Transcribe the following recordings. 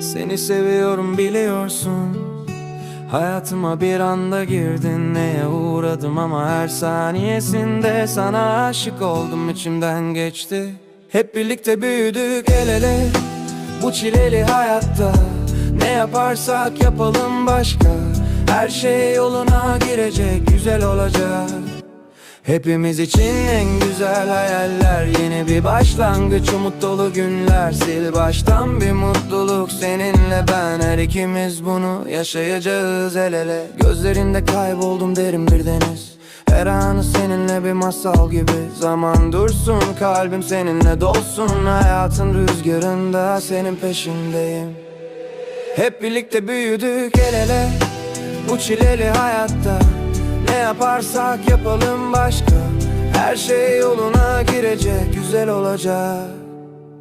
Seni seviyorum biliyorsun. Hayatıma bir anda girdin Neye uğradım ama her saniyesinde Sana aşık oldum içimden geçti. Hep birlikte büyüdük el ele. Bu çileli hayatta Ne yaparsak yapalım başka. Her şey yoluna girecek Güzel olacak Hepimiz için en güzel hayaller. Yeni bir başlangıç umut dolu günler. Sil baştan bir mutluluk seninle. Ben Her ikimiz bunu yaşayacağız el ele. Gözlerinde kayboldum derin bir deniz. Her anı seninle bir masal gibi. Zaman dursun kalbim seninle dolsun. Hayatın rüzgarında senin peşindeyim. Hep birlikte büyüdük el ele. Bu çileli hayatta Ne yaparsak yapalım başka Her şey yoluna girecek Güzel olacak.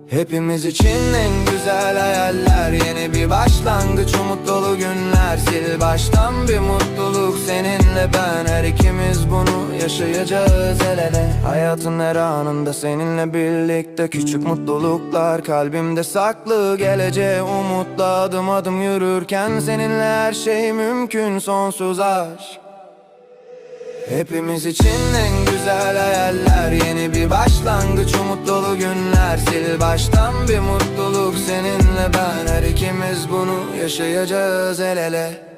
Hepimiz için en güzel hayaller Yeni bir başlangıç umut dolu günler. Sil baştan bir mutluluk seninle ben Her ikimiz bunu yaşayacağız el ele. Hayatın her anında seninle birlikte Küçük mutluluklar kalbimde saklı Geleceğe umutla adım adım yürürken Seninle her şey mümkün sonsuz aşk Hepimiz için en güzel hayaller. Yeni bir başlangıç umut dolu günler. Sil baştan bir mutluluk seninle ben. Her ikimiz bunu yaşayacağız el ele